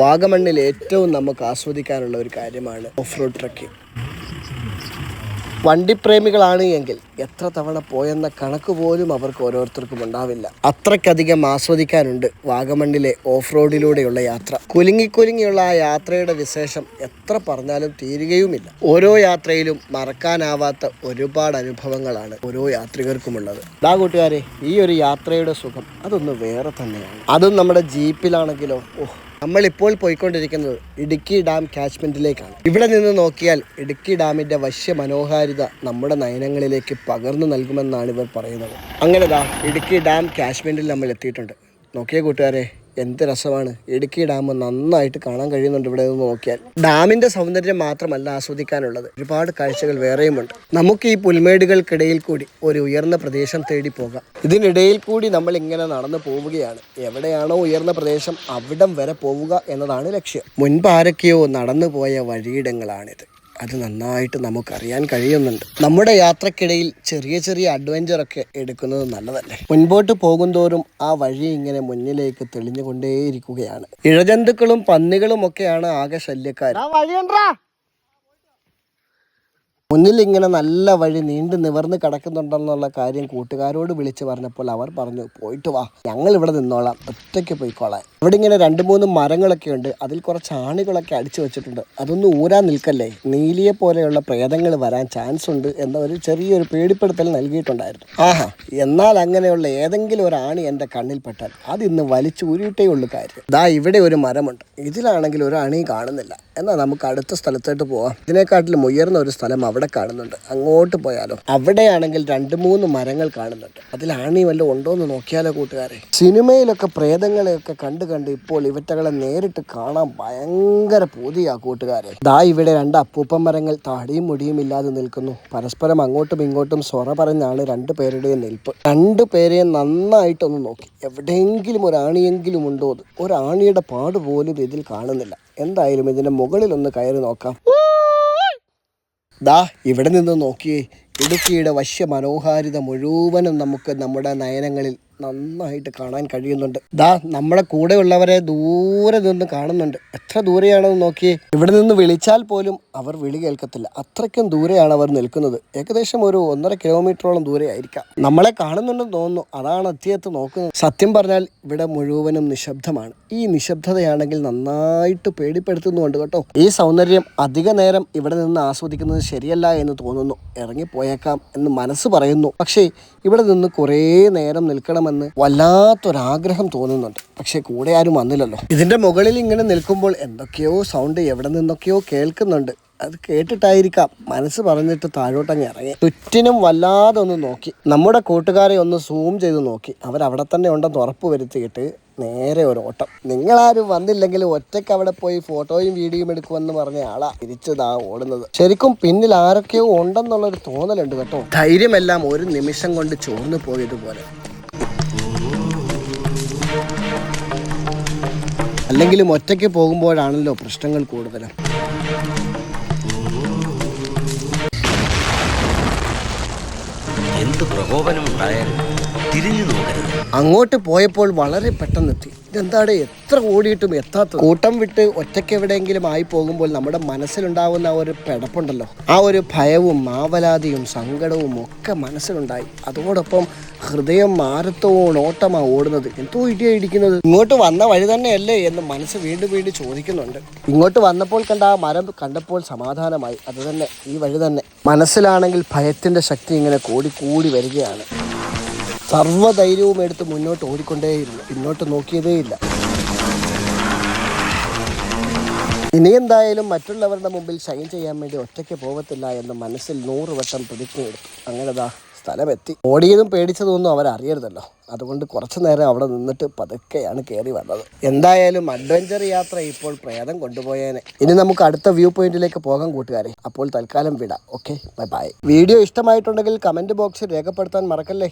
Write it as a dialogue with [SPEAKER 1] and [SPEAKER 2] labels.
[SPEAKER 1] വാഗമണ്ണിൽ ഏറ്റവും നമുക്ക് ആസ്വദിക്കാനുള്ള ഒരു കാര്യമാണ് ഓഫ് റോഡ് ട്രക്കിംഗ്. വണ്ടിപ്രേമികളാണ് എങ്കിൽ എത്ര തവണ പോയെന്ന കണക്ക് പോലും അവർക്ക് ഓരോരുത്തർക്കും ഉണ്ടാവില്ല. അത്രയ്ക്കധികം ആസ്വദിക്കാനുണ്ട് വാഗമണ്ണിലെ ഓഫ് റോഡിലൂടെയുള്ള യാത്ര. കുലുങ്ങി കുലുങ്ങിയുള്ള ആ യാത്രയുടെ വിശേഷം എത്ര പറഞ്ഞാലും തീരുകയുമില്ല. ഓരോ യാത്രയിലും മറക്കാനാവാത്ത ഒരുപാട് അനുഭവങ്ങളാണ് ഓരോ യാത്രികർക്കുമുള്ളത്. ദാ കൂട്ടുകാരെ ഈ ഒരു യാത്രയുടെ സുഖം അതൊന്ന് വേറെ തന്നെയാണ്. അതും നമ്മുടെ ജീപ്പിലാണെങ്കിലോ ഓഹ് നമ്മളിപ്പോൾ പോയിക്കൊണ്ടിരിക്കുന്നത് ഇടുക്കി ഡാം കാച്ച്മെന്റിലേക്കാണ് ഇവിടെ നിന്ന് നോക്കിയാൽ ഇടുക്കി ഡാമിന്റെ വശ്യ മനോഹാരിത നമ്മുടെ നയനങ്ങളിലേക്ക് പകർന്നു നൽകുമെന്നാണ് ഇവർ പറയുന്നത്. അങ്ങനെ ദാ ഇടുക്കി ഡാം കാശ്മീരിൽ നമ്മൾ എത്തിയിട്ടുണ്ട്. നോക്കിയ കൂട്ടുകാരെ എന്ത് രസമാണ്. ഇടുക്കി ഡാം നന്നായിട്ട് കാണാൻ കഴിയുന്നുണ്ട് ഇവിടെ നിന്ന് നോക്കിയാൽ. ഡാമിന്റെ സൗന്ദര്യം മാത്രമല്ല ആസ്വദിക്കാനുള്ളത്. ഒരുപാട് കാഴ്ചകൾ വേറെയുമുണ്ട്. നമുക്ക് ഈ പുൽമേടുകൾക്കിടയിൽ കൂടി ഒരു ഉയർന്ന പ്രദേശം തേടി പോകാം. ഇതിനിടയിൽ കൂടി നമ്മൾ ഇങ്ങനെ നടന്നു പോവുകയാണ്. എവിടെയാണോ ഉയർന്ന പ്രദേശം അവിടം വരെ പോവുക എന്നതാണ് ലക്ഷ്യം. മുൻപാരൊക്കെയോ നടന്നു പോയ വഴിയിടങ്ങളാണിത്. അത് നന്നായിട്ട് നമുക്കറിയാൻ കഴിയുന്നുണ്ട്. നമ്മുടെ യാത്രക്കിടയിൽ ചെറിയ ചെറിയ അഡ്വഞ്ചറൊക്കെ എടുക്കുന്നത് നല്ലതല്ലേ? മുൻപോട്ട് പോകുന്തോറും ആ വഴി ഇങ്ങനെ മുന്നിലേക്ക് തെളിഞ്ഞുകൊണ്ടേയിരിക്കുകയാണ്. ഇഴജന്തുക്കളും പന്നികളും ഒക്കെയാണ് ആകെ ശല്യക്കാർ മുന്നിൽ ഇങ്ങനെ നല്ല വഴി നീണ്ടു നിവർന്ന് കിടക്കുന്നുണ്ടെന്നുള്ള കാര്യം കൂട്ടുകാരോട് വിളിച്ചു പറഞ്ഞപ്പോൾ അവർ പറഞ്ഞു പോയിട്ട് വാ ഞങ്ങൾ ഇവിടെ നിന്നോളാം ഒറ്റയ്ക്ക് പോയിക്കോളാം. ഇവിടെ ഇങ്ങനെ രണ്ട് മൂന്ന് മരങ്ങളൊക്കെ ഉണ്ട് അതിൽ കുറച്ച് ആണികളൊക്കെ അടിച്ചു വെച്ചിട്ടുണ്ട്. അതൊന്നും ഊരാൻ നിൽക്കല്ലേ? നീലിയെ പോലെയുള്ള പ്രേതങ്ങൾ വരാൻ ചാൻസ് ഉണ്ട് എന്ന ഒരു ചെറിയൊരു പേടിപ്പെടുത്തൽ നൽകിയിട്ടുണ്ടായിരുന്നു. ആഹാ എന്നാൽ അങ്ങനെയുള്ള ഏതെങ്കിലും ഒരു ആണി എന്റെ കണ്ണിൽ പെട്ടാൽ അത് ഇന്ന് വലിച്ചു ഊരിയിട്ടേ ഉള്ളൂ കാര്യം. ദാ ഇവിടെ ഒരു മരമുണ്ട്. ഇതിലാണെങ്കിൽ ഒരു അണി കാണുന്നില്ല. എന്നാൽ നമുക്ക് അടുത്ത സ്ഥലത്തോട്ട് പോവാം. ഇതിനെക്കാട്ടിലും ഉയർന്ന ഒരു സ്ഥലം അവിടെ കാണുന്നുണ്ട്. അങ്ങോട്ട് പോയാലോ? അവിടെയാണെങ്കിൽ രണ്ട് മൂന്ന് മരങ്ങൾ കാണുന്നുണ്ട്. അതിൽ ഈ വല്ലതും ഉണ്ടോ എന്ന് നോക്കിയാലോ കൂട്ടുകാരെ? സിനിമയിലൊക്കെ പ്രേതങ്ങളെയൊക്കെ കണ്ട് കണ്ട് ഇപ്പോൾ ഇവറ്റകളെ നേരിട്ട് കാണാൻ ഭയങ്കര പൂതിയാ കൂട്ടുകാരെ. ദാ ഇവിടെ രണ്ട് അപ്പൂപ്പൻ മരങ്ങൾ താടിയും മുടിയും ഇല്ലാതെ നിൽക്കുന്നു. പരസ്പരം അങ്ങോട്ടും ഇങ്ങോട്ടും സ്വറ പറഞ്ഞാണ് രണ്ടു പേരുടെയും നിൽപ്പ്. രണ്ടു പേരെയും നന്നായിട്ടൊന്ന് നോക്കി. എവിടെയെങ്കിലും ഒരാണിയെങ്കിലും ഉണ്ടോ ഒരാണിയുടെ പാട് പോലും ഇതിൽ കാണുന്നില്ല. എന്തായാലും ഇതിന്റെ മുകളിൽ ഒന്ന് കയറി നോക്കാം. ദാ ഇവിടെ നിന്ന് നോക്കിയേ. ഇടുക്കിയുടെ വശ്യ മനോഹാരിത മുഴുവനും നമുക്ക് നമ്മുടെ നയനങ്ങളിൽ നന്നായിട്ട് കാണാൻ കഴിയുന്നുണ്ട്. ദാ നമ്മുടെ കൂടെയുള്ളവരെ ദൂരെ നിന്ന് കാണുന്നുണ്ട്. എത്ര ദൂരെയാണെന്ന് നോക്കി ഇവിടെ നിന്ന് വിളിച്ചാൽ പോലും അവർ വിളി കേൾക്കത്തില്ല. അത്രയ്ക്കും ദൂരെയാണ് അവർ നിൽക്കുന്നത്. ഏകദേശം ഒരു ഒന്നര കിലോമീറ്ററോളം ദൂരെ ആയിരിക്കാം. നമ്മളെ കാണുന്നുണ്ടെന്ന് തോന്നുന്നു. അതാണ് അത്യത്ത് നോക്കുന്നത്. സത്യം പറഞ്ഞാൽ ഇവിടെ മുഴുവനും നിശബ്ദമാണ്. ഈ നിശബ്ദതയാണെങ്കിൽ നന്നായിട്ട് പേടിപ്പെടുത്തുന്നുണ്ട് കേട്ടോ. ഈ സൗന്ദര്യം അധിക നേരം ഇവിടെ നിന്ന് ആസ്വദിക്കുന്നത് ശരിയല്ല എന്ന് തോന്നുന്നു. ഇറങ്ങിപ്പോയേക്കാം എന്ന് മനസ്സ് പറയുന്നു. പക്ഷേ ഇവിടെ നിന്ന് കുറേ നേരം നിൽക്കണമെന്ന് വല്ലാത്തൊരാഗ്രഹം തോന്നുന്നുണ്ട്. പക്ഷെ കൂടെ ആരും വന്നില്ലല്ലോ. ഇതിന്റെ മുകളിൽ ഇങ്ങനെ നിൽക്കുമ്പോൾ എന്തൊക്കെയോ സൗണ്ട് എവിടെ നിന്നൊക്കെയോ കേൾക്കുന്നുണ്ട്. അത് കേട്ടിട്ടായിരിക്കാം. മനസ്സ് പറഞ്ഞിട്ട് താഴോട്ടങ്ങ് ഇറങ്ങി. ചുറ്റിനും വല്ലാതെ ഒന്ന് നോക്കി. നമ്മുടെ കൂട്ടുകാരെ ഒന്ന് സൂം ചെയ്ത് നോക്കി. അവരവിടെ തന്നെ ഉണ്ടെന്ന് ഉറപ്പ് വരുത്തിയിട്ട് നേരെ ഒരു ഓട്ടം. നിങ്ങളാരും വന്നില്ലെങ്കിൽ ഒറ്റയ്ക്ക് അവിടെ പോയി ഫോട്ടോയും വീഡിയോയും എടുക്കുമെന്ന് പറഞ്ഞ ആളാ തിരിച്ചതാ ഓടുന്നത്. ശരിക്കും പിന്നിൽ ആരൊക്കെയോ ഉണ്ടെന്നുള്ളൊരു തോന്നലുണ്ട് കേട്ടോ. ധൈര്യമെല്ലാം ഒരു നിമിഷം കൊണ്ട് ചോർന്നു പോയതുപോലെ. അല്ലെങ്കിലും ഒറ്റയ്ക്ക് പോകുമ്പോഴാണല്ലോ പ്രശ്നങ്ങൾ കൂടുതലും.
[SPEAKER 2] എന്ത് പ്രകോപനമുണ്ടായാലും തിരിഞ്ഞു നോക്കരുത്.
[SPEAKER 1] അങ്ങോട്ട് പോയപ്പോൾ വളരെ പെട്ടെന്നെത്തി. ഇതെന്താണ്? എത്ര ഓടിയിട്ടും എത്താത്തത്. കൂട്ടം വിട്ട് ഒറ്റയ്ക്ക് എവിടെയെങ്കിലും ആയി പോകുമ്പോൾ നമ്മുടെ മനസ്സിലുണ്ടാവുന്ന ആ ഒരു പെടപ്പുണ്ടല്ലോ. ആ ഒരു ഭയവും മാവലാതിയും സങ്കടവും ഒക്കെ മനസ്സിലുണ്ടായി. അതോടൊപ്പം ഹൃദയം മാരത്തവും ഓട്ടമാണ് ഓടുന്നത്. എന്തോ ഇടിയാ ഇടിക്കുന്നത്. ഇങ്ങോട്ട് വന്ന വഴി തന്നെയല്ലേ എന്ന് മനസ്സ് വീണ്ടും വീണ്ടും ചോദിക്കുന്നുണ്ട്. ഇങ്ങോട്ട് വന്നപ്പോൾ കണ്ട ആ മരം കണ്ടപ്പോൾ സമാധാനമായി. അത് തന്നെ ഈ വഴി തന്നെ. മനസ്സിലാണെങ്കിൽ ഭയത്തിന്റെ ശക്തി ഇങ്ങനെ കൂടി കൂടി വരികയാണ്. സർവധൈര്യവും എടുത്ത് മുന്നോട്ട് ഓടിക്കൊണ്ടേയിരുന്നു. പിന്നോട്ട് നോക്കിയതേയില്ല. ഇനി എന്തായാലും മറ്റുള്ളവരുടെ മുമ്പിൽ ഷൈൻ ചെയ്യാൻ വേണ്ടി ഒറ്റയ്ക്ക് പോകത്തില്ല എന്ന് മനസ്സിൽ നൂറ് വട്ടം പ്രതിജ്ഞയെടുത്തു അങ്ങനെ ദാ സ്ഥലമെത്തി. ഓടിയതും പേടിച്ചതൊന്നും അവരറിയരുതല്ലോ. അതുകൊണ്ട് കുറച്ചു നേരം അവിടെ നിന്നിട്ട് പതുക്കെയാണ് കയറി വന്നത്. എന്തായാലും അഡ്വഞ്ചർ യാത്ര ഇപ്പോൾ പ്രേതം കൊണ്ടുപോയേനെ. ഇനി നമുക്ക് അടുത്ത വ്യൂ പോയിന്റിലേക്ക് പോകാൻ കൂട്ടുകാരെ. അപ്പോൾ തൽക്കാലം വിടാം. ഓക്കെ ബൈ ബൈ വീഡിയോ ഇഷ്ടമായിട്ടുണ്ടെങ്കിൽ കമന്റ് ബോക്സിൽ രേഖപ്പെടുത്താൻ മറക്കല്ലേ?